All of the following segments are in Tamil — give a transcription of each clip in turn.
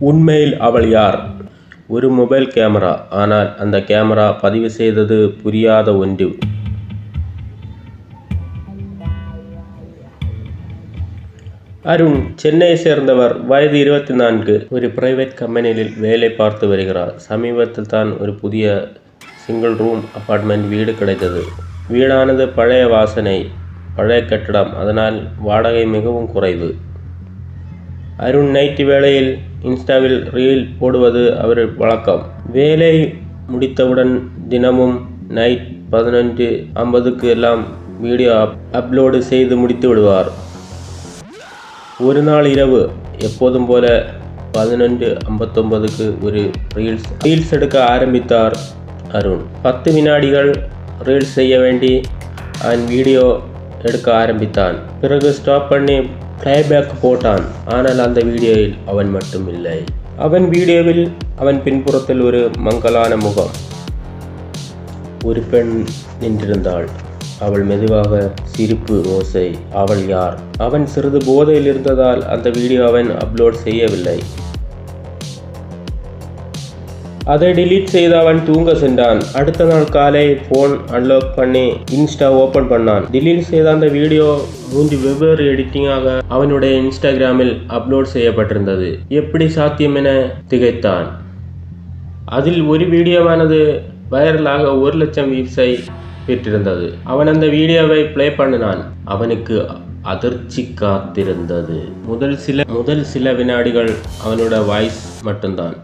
உண்மையில் அவள் யார்? ஒரு மொபைல் கேமரா ஆனால் அந்த கேமரா பதிவு செய்தது புரியாத ஒன்று. அருண் சென்னையை சேர்ந்தவர் வயது இருபத்தி நான்கு ஒரு பிரைவேட் கம்பெனியில் வேலை பார்த்து வருகிறார். சமீபத்தில் தான் ஒரு புதிய சிங்கிள் ரூம் அபார்ட்மெண்ட் வீடு கிடைத்தது. வீடானது பழைய வாசனை பழைய கட்டிடம். அதனால் வாடகை மிகவும் குறைவு. அருண் நைட்டு வேளையில் இன்ஸ்டாவில் ரீல் போடுவது அவர் வழக்கம். வேலை முடித்தவுடன் தினமும் நைட் பதினஞ்சு ஐம்பதுக்கு எல்லாம் வீடியோ அப் அப்லோடு செய்து முடித்து விடுவார். ஒரு நாள் இரவு எப்போதும் போல பதினொன்று ஐம்பத்தொம்பதுக்கு ஒரு ரீல்ஸ் ரீல்ஸ் எடுக்க ஆரம்பித்தார் அருண். பத்து வினாடிகள் ரீல்ஸ் செய்ய வேண்டி அவன் வீடியோ எடுக்க ஆரம்பித்தான். பிறகு ஸ்டாப் பண்ணி பிளேபேக் போட்டான். ஆனால் அந்த வீடியோவில் அவன் மட்டும் இல்லை அவன் வீடியோவில் அவன் பின்புறத்தில் ஒரு மங்கலான முகம். ஒரு பெண் நின்றிருந்தாள். அவள் மெதுவாக சிரிப்பு ஓசை. அவள் யார்? அவன் சிறிது போதையில் இருந்ததால் அந்த வீடியோ அவன் அப்லோட் செய்யவில்லை. அதை டிலீட் செய்து அவன் தூங்க சென்றான். அடுத்த நாள் காலை ஃபோன் அன்லாக் பண்ணி இன்ஸ்டா ஓபன் பண்ணான். டிலீட் செய்த அந்த வீடியோ மூன்று வெவ்வேறு எடிட்டிங்காக அவனுடைய இன்ஸ்டாகிராமில் அப்லோட் செய்யப்பட்டிருந்தது. எப்படி சாத்தியம் என திகைத்தான். அதில் ஒரு வீடியோவானது வைரலாக ஒரு லட்சம் வியூஸை பெற்றிருந்தது. அவன் அந்த வீடியோவை ப்ளே பண்ணினான். அவனுக்கு அதிர்ச்சி காத்திருந்தது. முதல் சில முதல் சில வினாடிகள் அவனோட வாய்ஸ் மட்டும்தான்.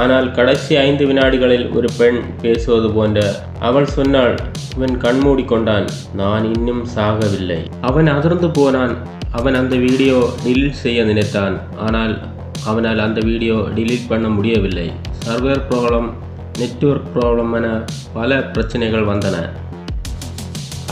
ஆனால் கடைசி ஐந்து வினாடிகளில் ஒரு பெண் பேசுவது போன்ற அவள் சொன்னாள் இவன் கண்மூடி கொண்டான் நான் இன்னும் சாகவில்லை. அவன் அதிர்ந்து போனான். அவன் அந்த வீடியோ டிலீட் செய்ய நினைத்தான். ஆனால் அவனால் அந்த வீடியோ டிலீட் பண்ண முடியவில்லை. சர்வர் ப்ராப்ளம் நெட்ஒர்க் ப்ராப்ளம் என பல பிரச்சனைகள் வந்தன.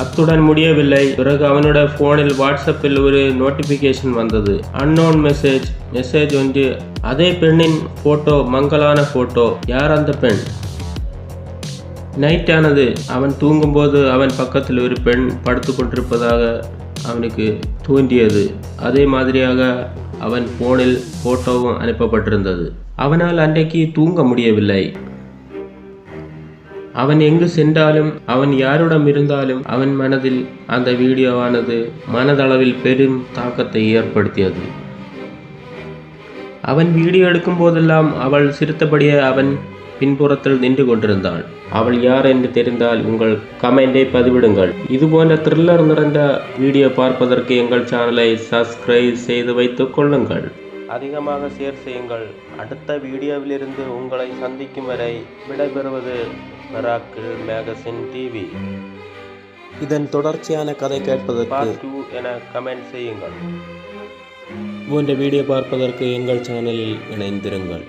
அத்துடன் முடியவில்லை. பிறகு அவனோட ஃபோனில் வாட்ஸ்அப்பில் ஒரு நோட்டிஃபிகேஷன் வந்தது. அன்னோன் மெசேஜ் மெசேஜ் ஒன்று அதே பெண்ணின் ஃபோட்டோ மங்கலான ஃபோட்டோ யார் அந்த பெண்? நைட் ஆனது. அவன் தூங்கும்போது அவன் பக்கத்தில் ஒரு பெண் படுத்து கொண்டிருப்பதாக அவனுக்கு தோன்றியது. அதே மாதிரியாக அவன் ஃபோனில் ஃபோட்டோவும் அனுப்பப்பட்டிருந்தது. அவனால் அன்றைக்கு தூங்க முடியவில்லை. அவன் எங்கு சென்றாலும் அவன் யாரிடம் இருந்தாலும் அவன் மனதில் அந்த வீடியோவானது மனதளவில் பெரும் தாக்கத்தை ஏற்படுத்தியது. அவன் வீடியோ எடுக்கும் போதெல்லாம் அவள் சிரித்தபடியே அவன் பின்புறத்தில் நின்று கொண்டிருந்தாள். அவள் யார் என்று தெரிந்தால் உங்கள் கமெண்டை பதிவிடுங்கள். இது போன்ற த்ரில்லர் நிறைந்த வீடியோ பார்ப்பதற்கு எங்கள் சேனலை சப்ஸ்கிரைப் செய்து வைத்துக் கொள்ளுங்கள். அதிகமாக ஷேர் செய்யுங்கள். அடுத்த வீடியோவிலிருந்து உங்களை சந்திக்கும் வரை விடைபெறுவது மெராக்கிள் மேகசின் டிவி இதன் தொடர்ச்சியான கதை கேட்பதற்கு என கமெண்ட் செய்யுங்கள். போன்ற வீடியோ பார்ப்பதற்கு எங்கள் சேனலில் இணைந்திருங்கள்.